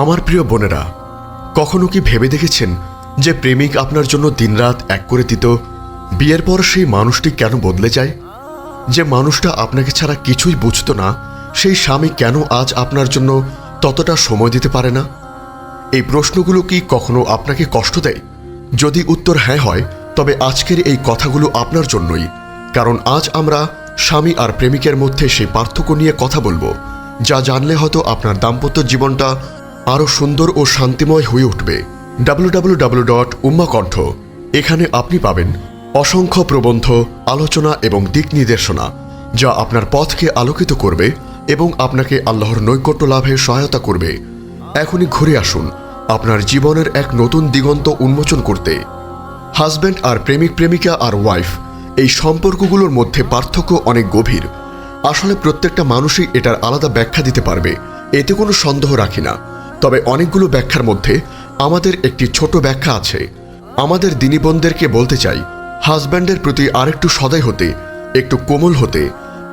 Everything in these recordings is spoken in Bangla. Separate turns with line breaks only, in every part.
আমার প্রিয় বোনেরা, কখনো কি ভেবে দেখেছেন যে প্রেমিক আপনার জন্য দিনরাত এক করে দিত, বিয়ের পর সেই মানুষটি কেন বদলে যায়? যে মানুষটা আপনাকে ছাড়া কিছুই বুঝতো না, সেই স্বামী কেন আজ আপনার জন্য ততটা সময় দিতে পারে না? এই প্রশ্নগুলো কি কখনো আপনাকে কষ্ট দেয়? যদি উত্তর হ্যাঁ হয়, তবে আজকের এই কথাগুলো আপনার জন্যই, কারণ আজ আমরা স্বামী আর প্রেমিকের মধ্যে সেই পার্থক্য নিয়ে কথা বলব, যা জানলে হয়তো আপনার দাম্পত্য জীবনটা আরও সুন্দর ও শান্তিময় হয়ে উঠবে। ডাব্লু ডট উম্মাকণ্ঠ এখানে আপনি পাবেন অসংখ্য প্রবন্ধ, আলোচনা এবং দিক নির্দেশনা, যা আপনার পথকে আলোকিত করবে এবং আপনাকে আল্লাহর নৈকট্য লাভে সহায়তা করবে। এখনই ঘুরে আসুন আপনার জীবনের এক নতুন দিগন্ত উন্মোচন করতে। হাজব্যান্ড আর প্রেমিক প্রেমিকা আর ওয়াইফ, এই সম্পর্কগুলোর মধ্যে পার্থক্য অনেক গভীর। আসলে প্রত্যেকটা মানুষই এটার আলাদা ব্যাখ্যা দিতে পারবে, এতে কোনো সন্দেহ রাখি না। তবে অনেকগুলো ব্যাখ্যার মধ্যে আমাদের একটি ছোট ব্যাখ্যা আছে। আমাদের দিনী বোনদেরকে বলতে চাই, হাজব্যান্ডের প্রতি আরেকটু সদয় হতে, একটু কোমল হতে,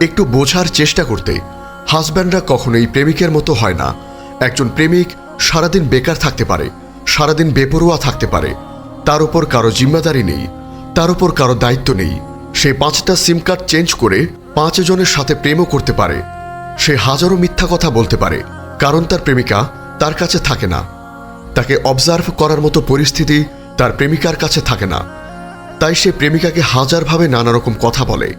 একটু বোঝার চেষ্টা করতে। হাজব্যান্ডরা কখনোই প্রেমিকের মতো হয় না। একজন প্রেমিক সারাদিন বেকার থাকতে পারে, সারাদিন বেপরোয়া থাকতে পারে। তার উপর কারও জিম্মাদারি নেই, তার উপর কারও দায়িত্ব নেই। সে পাঁচটা সিম কার্ড চেঞ্জ করে পাঁচজনের সাথে প্রেমও করতে পারে। সে হাজারো মিথ্যা কথা বলতে পারে, কারণ তার প্রেমিকা তার কাছে থাকে না। তাকে অবজার্ভ করার মতো পরিস্থিতি তার প্রেমিকার কাছে থাকে না। তাই সে প্রেমিকাকে হাজারভাবে নানা রকম কথা বলে,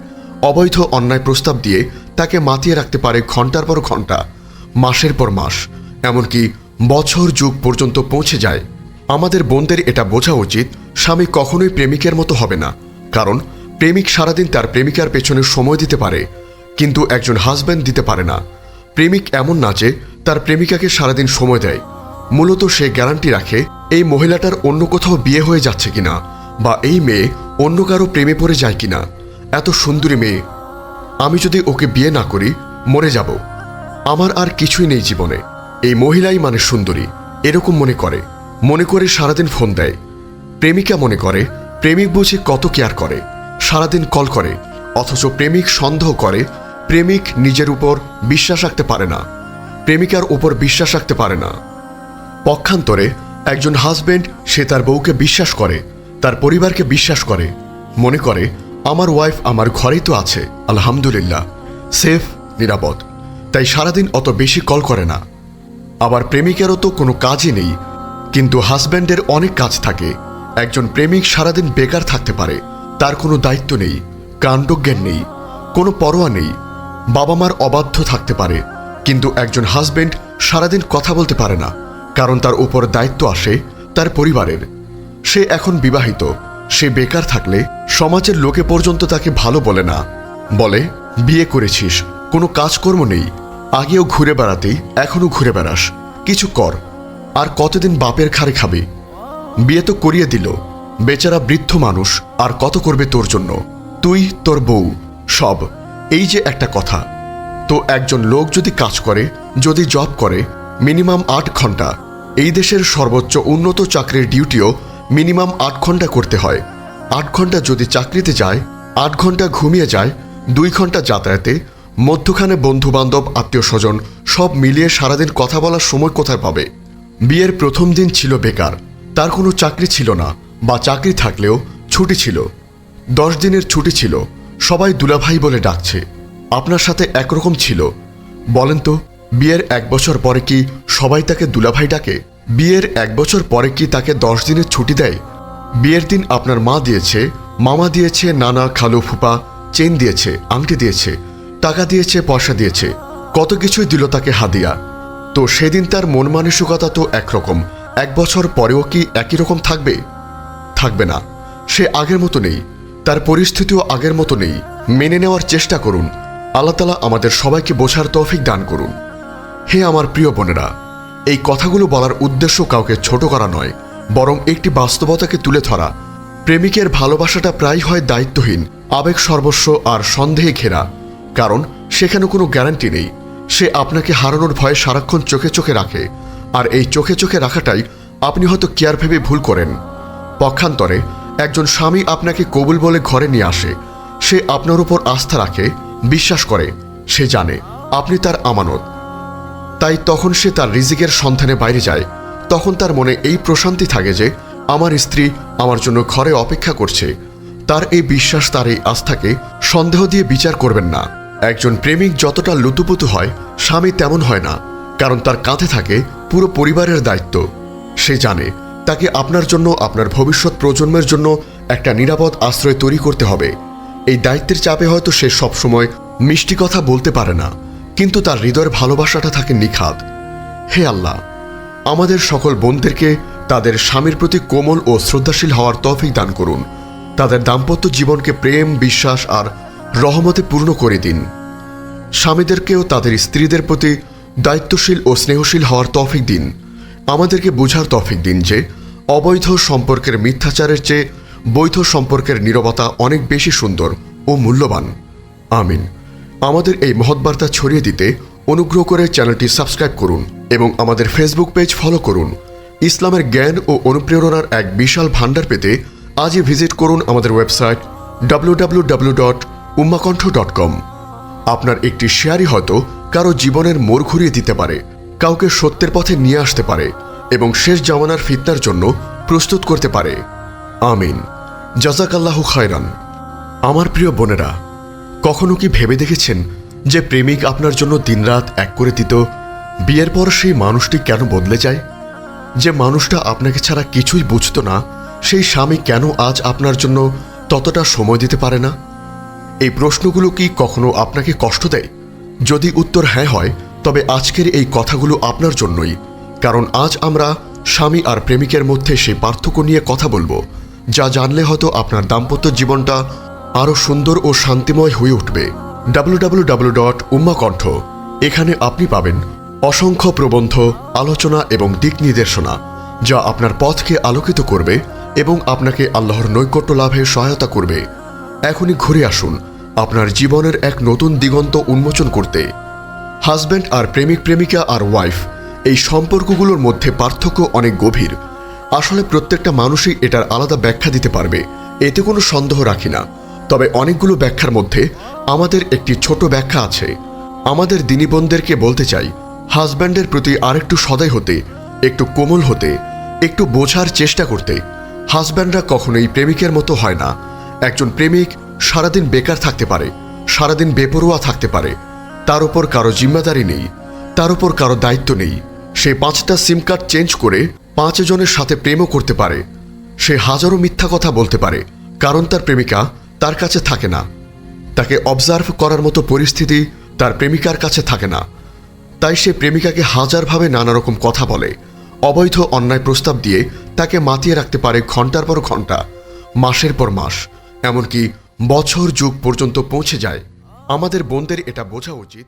অবৈধ অন্যায় প্রস্তাব দিয়ে তাকে মাতিয়ে রাখতে পারে ঘণ্টার পর ঘণ্টা, মাসের পর মাস, এমনকি বছর যুগ পর্যন্ত পৌঁছে যায়। আমাদের বোনদের এটা বোঝা উচিত, স্বামী কখনোই প্রেমিকের মতো হবে না, কারণ প্রেমিক সারাদিন তার প্রেমিকার পেছনে সময় দিতে পারে, কিন্তু একজন হাজব্যান্ড দিতে পারে না। প্রেমিক এমন না যে তার প্রেমিকাকে সারাদিন সময় দেয়। মূলত সে গ্যারান্টি রাখে, এই মহিলাটার অন্য কোথাও বিয়ে হয়ে যাচ্ছে কিনা বা এই মেয়ে অন্য কারও প্রেমে পড়ে যায় কিনা। এত সুন্দরী মেয়ে। আমি যদি ওকে বিয়ে না করি, মরে যাব। আমার আর কিছুই নেই জীবনে। এই মহিলাই মানে সুন্দরী, এরকম মনে করে। মনে করে সারাদিন ফোন দেয়। প্রেমিকা মনে করে, প্রেমিক বুঝি কত কেয়ার করে, সারাদিন কল করে, অথচ প্রেমিক সন্দেহ করে, প্রেমিক নিজের উপর বিশ্বাস রাখতে পারে না। প্রেমিকার উপর বিশ্বাস রাখতে পারে না। পক্ষান্তরে একজন হাজবেন্ড সে তার বউকে বিশ্বাস করে, তার পরিবারকে বিশ্বাস করে, মনে করে, আমার ওয়াইফ আমার ঘরেই তো আছে, আলহামদুলিল্লাহ, সেফ, নিরাপদ, তাই সারাদিন অত বেশি কল করে না। আবার প্রেমিকেরও তো কোনো কাজই নেই, কিন্তু হাজব্যান্ডের অনেক কাজ থাকে। একজন প্রেমিক সারাদিন বেকার থাকতে পারে, তার কোনো দায়িত্ব নেই, কাণ্ডজ্ঞান নেই, কোনো পরোয়া নেই বাবা মার অবাধ্য থাকতে পারে কিন্তু একজন হাজবেন্ড সারাদিন কথা বলতে পারে না, কারণ তার উপর দায়িত্ব আসে তার পরিবারের। সে এখন বিবাহিত, সে বেকার থাকলে সমাজের লোকে পর্যন্ত তাকে ভালো বলে না। বলে, বিয়ে করেছিস, কোনো কাজকর্ম নেই, আগেও ঘুরে বেড়াতেই এখনও ঘুরে বেড়াস, কিছু কর, আর কতদিন বাপের খারে খাবি? বিয়ে তো করিয়ে দিল, বেচারা বৃদ্ধ মানুষ, আর কত করবে তোর জন্য? তুই, তোর বউ, সব, এই যে একটা কথা। তো একজন লোক যদি কাজ করে, যদি জব করে মিনিমাম আট ঘণ্টা। এই দেশের সর্বোচ্চ উন্নত চাকরির ডিউটিও মিনিমাম আট ঘণ্টা করতে হয়। আট ঘণ্টা যদি চাকরিতে যায়, আট ঘণ্টা ঘুমিয়ে যায়, দুই ঘণ্টা যাতায়াতে, মধ্যখানে বন্ধু বান্ধব আত্মীয় স্বজন সব মিলিয়ে সারাদিন কথা বলার সময় কোথায় পাবে? বিয়ের প্রথম দিন ছিল বেকার। তার কোনো চাকরি ছিল না বা চাকরি থাকলেও ছুটি ছিল। দশ দিনের ছুটি ছিল। সবাই দুলাভাই বলে ডাকছে। আপনার সাথে একরকম ছিল। বলেন তো, বিয়ের এক বছর পরে কি সবাই তাকে দুলাভাই ডাকে? বিয়ের এক বছর পরে কি তাকে দশ দিনের ছুটি দেয়? বিয়ের দিন আপনার মা দিয়েছে, মামা দিয়েছে, নানা, খালু, ফুপা, চেন দিয়েছে, আংটি দিয়েছে, টাকা দিয়েছে, পয়সা দিয়েছে, কত কিছুই দিল তাকে হাদিয়া। তো সেদিন তার মন মানসিকতা তো একরকম, এক বছর পরেও কি একই রকম থাকবে? থাকবে না। সে আগের মতো নেই, তার পরিস্থিতিও আগের মতো নেই। মেনে নেওয়ার চেষ্টা করুন। আল্লাহ তালা আমাদের সবাইকে বোঝার তৌফিক দান করুন। হে আমার প্রিয় বোনেরা, এই কথাগুলো বলার উদ্দেশ্য কাউকে ছোট করা নয়, বরং একটি বাস্তবতাকে তুলে ধরা। প্রেমিকের ভালোবাসাটা প্রায় হয় দায়িত্বহীন, আবেগ সর্বস্ব আর সন্দেহে ঘেরা। কারণ সেখানে কোনো গ্যারান্টি নেই, সে আপনাকে হারানোর ভয়ে সারাক্ষণ চোখে চোখে রাখে, আর এই চোখে চোখে রাখাটাই আপনি হয়তো কেয়ার ভেবে ভুল করেন। পক্ষান্তরে, একজন স্বামী আপনাকে কবুল বলে ঘরে নিয়ে আসে, সে আপনার উপর আস্থা রাখে বিশ্বাস করে, সে জানে, আপনি তার আমানত। তাই তখন সে তার রিজিকের সন্ধানে বাইরে যায়। তখন তার মনে এই প্রশান্তি থাকে যে, আমার স্ত্রী আমার জন্য ঘরে অপেক্ষা করছে। তার এই বিশ্বাস, তার এই আস্থাকে সন্দেহ দিয়ে বিচার করবেন না। একজন প্রেমিক যতটা লুতুপুতু হয়, স্বামী তেমন হয় না, কারণ তার কাঁধে থাকে পুরো পরিবারের দায়িত্ব। সে জানে, তাকে আপনার জন্য, আপনার ভবিষ্যৎ প্রজন্মের জন্য একটা নিরাপদ আশ্রয় তৈরি করতে হবে। এই দায়িত্বের চাপে হয়তো সে সবসময় মিষ্টি কথা বলতে পারে না, কিন্তু তার হৃদয়ের ভালোবাসাটা থাকে নিখাত। হে আল্লাহ, আমাদের সকল বোনদেরকে তাদের স্বামীর প্রতি কোমল ও শ্রদ্ধাশীল হওয়ার তৌফিক দান করুন। তাদের দাম্পত্য জীবনকে প্রেম, বিশ্বাস আর রহমতে পূর্ণ করে দিন। স্বামীদেরকেও তাদের স্ত্রীদের প্রতি দায়িত্বশীল ও স্নেহশীল হওয়ার তৌফিক দিন। আমাদেরকে বোঝার তৌফিক দিন যে, অবৈধ সম্পর্কের মিথ্যাচারের চেয়ে বৈধ সম্পর্কের নীরবতা অনেক বেশি সুন্দর ও মূল্যবান। আমিন। আমাদের এই মহৎবার্তা ছড়িয়ে দিতে অনুগ্রহ করে চ্যানেলটি সাবস্ক্রাইব করুন এবং আমাদের ফেসবুক পেজ ফলো করুন। ইসলামের জ্ঞান ও অনুপ্রেরণার এক বিশাল ভাণ্ডার পেতে আজই ভিজিট করুন আমাদের ওয়েবসাইট www.ummakontho.com আপনার একটি শেয়ারই হয়তো কারও জীবনের মোড় ঘুরিয়ে দিতে পারে, কাউকে সত্যের পথে নিয়ে আসতে পারে এবং শেষ জামানার ফিতনার জন্য প্রস্তুত করতে পারে। আমিন। জাজাকাল্লাহু খায়রান। আমার প্রিয় বোনেরা, কখনো কি ভেবে দেখেছেন যে প্রেমিক আপনার জন্য দিনরাত এক করে দিত, বিয়ের পর সেই মানুষটি কেন বদলে যায়? যে মানুষটা আপনাকে ছাড়া কিছুই বুঝতো না, সেই স্বামী কেন আজ আপনার জন্য ততটা সময় দিতে পারে না? এই প্রশ্নগুলো কি কখনো আপনাকে কষ্ট দেয়? যদি উত্তর হ্যাঁ হয়, তবে আজকের এই কথাগুলো আপনার জন্যই, কারণ আজ আমরা স্বামী আর প্রেমিকের মধ্যে সেই পার্থক্য নিয়ে কথা বলব। যা জানলে হয়তো আপনার দাম্পত্য জীবনটা আরও সুন্দর ও শান্তিময় হয়ে উঠবে। ডাব্লিউ ডট উম্মাকণ্ঠ এখানে আপনি পাবেন অসংখ্য প্রবন্ধ, আলোচনা এবং দিক নির্দেশনা, যা আপনার পথকে আলোকিত করবে এবং আপনাকে আল্লাহর নৈকট্য লাভে সহায়তা করবে। এখনই ঘুরে আসুন আপনার জীবনের এক নতুন দিগন্ত উন্মোচন করতে। হাজব্যান্ড আর প্রেমিক প্রেমিকা আর ওয়াইফ, এই সম্পর্কগুলোর মধ্যে পার্থক্য অনেক গভীর। আসলে প্রত্যেকটা মানুষই এটার আলাদা ব্যাখ্যা দিতে পারবে। এতে কোনো সন্দেহ রাখি না। তবে অনেকগুলো ব্যাখ্যার মধ্যে আমাদের একটি ছোট ব্যাখ্যা আছে। আমাদের দিনী বোনদেরকে বলতে চাই, হাজব্যান্ডের প্রতি আরেকটু সদয় হতে, একটু কোমল হতে, একটু বোঝার চেষ্টা করতে। হাজব্যান্ডরা কখনোই প্রেমিকের মতো হয় না। একজন প্রেমিক সারাদিন বেকার থাকতে পারে, সারাদিন বেপরোয়া থাকতে পারে। তার উপর কারও জিম্মাদারি নেই, তার উপর কারও দায়িত্ব নেই। সে পাঁচটা সিম কার্ড চেঞ্জ করে পাঁচ জনের সাথে প্রেমও করতে পারে। সে হাজারো মিথ্যা কথা বলতে পারে, কারণ তার প্রেমিকা তার কাছে থাকে না। তাকে অবজার্ভ করার মতো পরিস্থিতি তার প্রেমিকার কাছে থাকে না। তাই সে প্রেমিকাকে হাজারভাবে নানা রকম কথা বলে, অবৈধ অন্যায় প্রস্তাব দিয়ে তাকে মাতিয়ে রাখতে পারে ঘণ্টার পর ঘণ্টা, মাসের পর মাস, এমনকি বছর যুগ পর্যন্ত পৌঁছে যায়। আমাদের বোনদের এটা বোঝা উচিত।